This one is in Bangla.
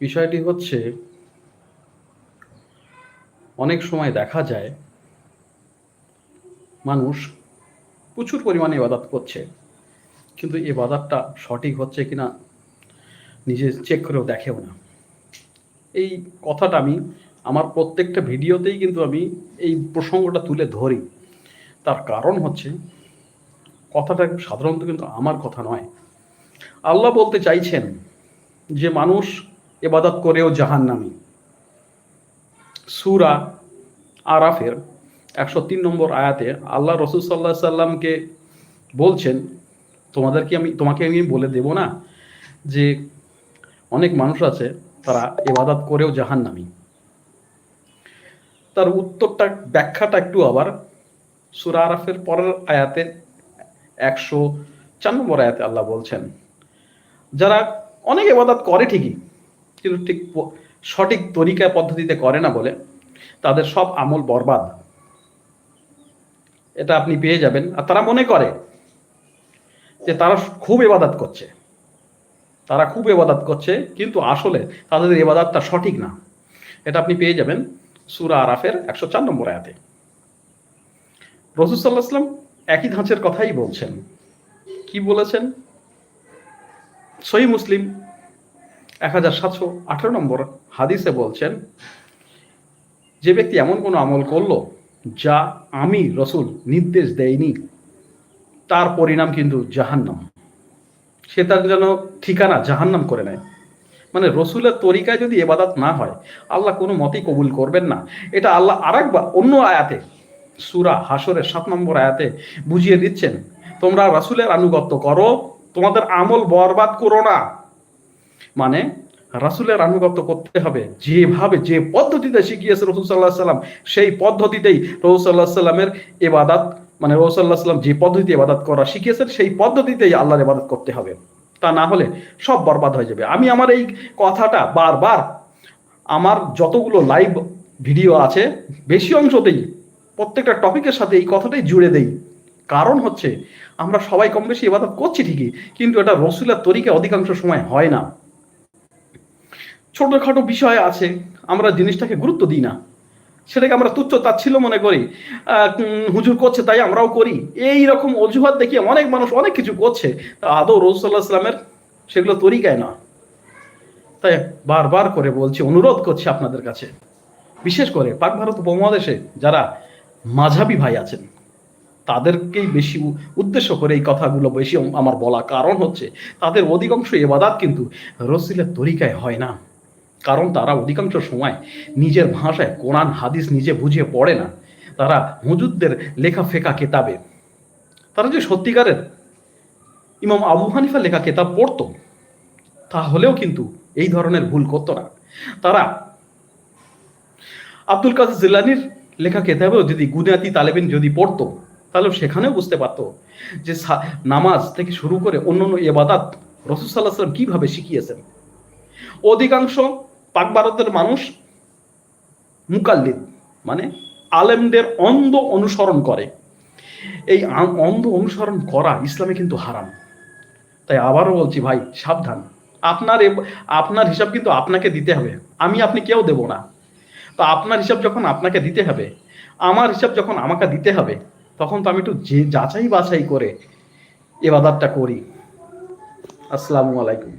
বিষয়টি হচ্ছে, অনেক সময় দেখা যায় মানুষ প্রচুর পরিমাণে ইবাদত করছে, কিন্তু এই বাদাতটা সঠিক হচ্ছে কিনা নিজে চেক করেও দেখেও না। এই কথাটা আমি আমার প্রত্যেকটা ভিডিওতেই কিন্তু আমি এই প্রসঙ্গটা তুলে ধরি। তার কারণ হচ্ছে, কথাটা সাধারণত কিন্তু আমার কথা নয়। আল্লাহ বলতে চাইছেন যে মানুষ এবাদত করেও জাহান্নামী। সুরা আরাফের একশো তিন নম্বর আয়াতে আল্লাহ রসুল সাল্লাহ সাল্লামকে বলছেন তোমাদেরকে আমি তোমাকে আমি বলে দেব না যে অনেক মানুষ আছে, তারা এবাদত করেও জাহান্নামী? তার উত্তরটা, ব্যাখ্যাটা একটু আবার সুরা আরাফের পরের আয়াতে একশো চার নম্বর আয়াতে আল্লাহ বলছেন, যারা অনেক এবাদত করে ঠিকই কিন্তু ঠিক সঠিক তরিকা পদ্ধতিতে করে না বলে তাদের সব আমল বরবাদ। এটা আপনি পেয়ে যাবেন। আর তারা মনে করে যে তারা খুব এবাদাত করছে। তারা খুব এবাদাত করছে, কিন্তু আসলে তাদের এবাদাতটা সঠিক না। এটা আপনি পেয়ে যাবেন সুরা আরাফের একশো চার নম্বর আয়াতে। রসুল সাল্লাহ আসলাম একই ধাঁচের কথাই বলছেন। কি বলেছেন? সহি মুসলিম এক হাজার সাতশো আঠারো নম্বর হাদিসে বলছেন, যে ব্যক্তি এমন কোনো আমল করল যা আমি রসুল নির্দেশ দেয়নি, তার পরিণাম কিন্তু জাহান্নাম। সে তার যেন ঠিকানা জাহান্নাম করে নেয়। মানে রসুলের তরিকায় যদি এবাদাত না হয়, আল্লাহ কোনো মতেই কবুল করবেন না। এটা আল্লাহ আরেকবার অন্য আয়াতে, সুরা হাসরের সাত নম্বর আয়াতে বুঝিয়ে দিচ্ছেন, তোমরা রাসূলের আনুগত্য করো, তোমাদের আমল বরবাদ করো না। মানে রাসূলের আনুগত্য করতে হবে। যেভাবে, যে পদ্ধতিতে শিখিয়েছে রসুল সাল্লাহ সাল্লাম, সেই পদ্ধতিতেই রসুল সাল্লাহ সাল্লামের এবাদাত মানে রসুল সাল্লাহ সাল্লাম যে পদ্ধতিতে এবাদাত করা শিখিয়েছেন, সেই পদ্ধতিতেই আল্লাহর এবাদত করতে হবে। তা না হলে সব বরবাদ হয়ে যাবে। আমি আমার এই কথাটা বারবার আমার যতগুলো লাইভ ভিডিও আছে, বেশি অংশতেই, প্রত্যেকটা টপিকের সাথে এই কথাটাই জুড়ে দেই। কারণ হচ্ছে, আমরা সবাই কম বেশি এবাদত করছি ঠিকই, কিন্তু এটা রসুলের তরিকে অধিকাংশ সময় হয় না। ছোটখাটো বিষয় আছে, আমরা জিনিসটাকে গুরুত্ব দিই না। সেটাকে আমরা তুচ্ছ তাচ্ছিল মনে করি হুজুর করছে তাই আমরাও করি। এই রকম অজুহাত দেখিয়ে অনেক মানুষ অনেক কিছু করছে। তা আদৌ রসুল্লাহ ইসলামের সেগুলো তরিকায় না। তাই বারবার করে বলছি, অনুরোধ করছি আপনাদের কাছে। বিশেষ করে পাক ভারত উপমহাদেশে যারা মাঝাবি ভাই আছেন, তাদেরকেই বেশি উদ্দেশ্য করে এই কথাগুলো বেশি আমার বলা কারণ হচ্ছে, তাদের অধিকাংশ এবাদাত কিন্তু রসিলের তরিকায় হয় না। কারণ তারা অধিকাংশ সময় নিজের ভাষায় কোরআন, হাদিস নিজে বুঝিয়ে পড়ে না। তারা হুজুরদের লেখা ফেকা কেতাবে। তারা যে সত্যিকারের ইমাম আবু হানিফা লেখা কেতাব পড়তো তাহলেও কিন্তু এই ধরনের ভুল করতো না। তারা আব্দুল কাদের জিলানির লেখা কেতাবেও যদি গুনিয়াতি তালেবিন যদি পড়তো তাহলে সেখানেও বুঝতে পারতো যে নামাজ থেকে শুরু করে অন্য অন্য এবাদাত রসুল সাল্লাহ সাল্লাম কীভাবে শিখিয়েছেন। অধিকাংশ পাক ভারতের মানুষ মুকাল্লিদ মানে আলেমদের অন্ধ অনুসরণ করে। এই অন্ধ অনুসরণ করা ইসলামে কিন্তু হারাম। তাই আবারও বলছি, ভাই, সাবধান। আপনার আপনার হিসাব কিন্তু আপনাকে দিতে হবে। আমি আপনি কেউ দেব না। তো আপনার হিসাব যখন আপনাকে দিতে হবে, আমার হিসাব যখন আমাকে দিতে হবে, তখন তো আমি একটু যে যাচাই বাছাই করে এবাদারটা করি। আসসালামু আলাইকুম।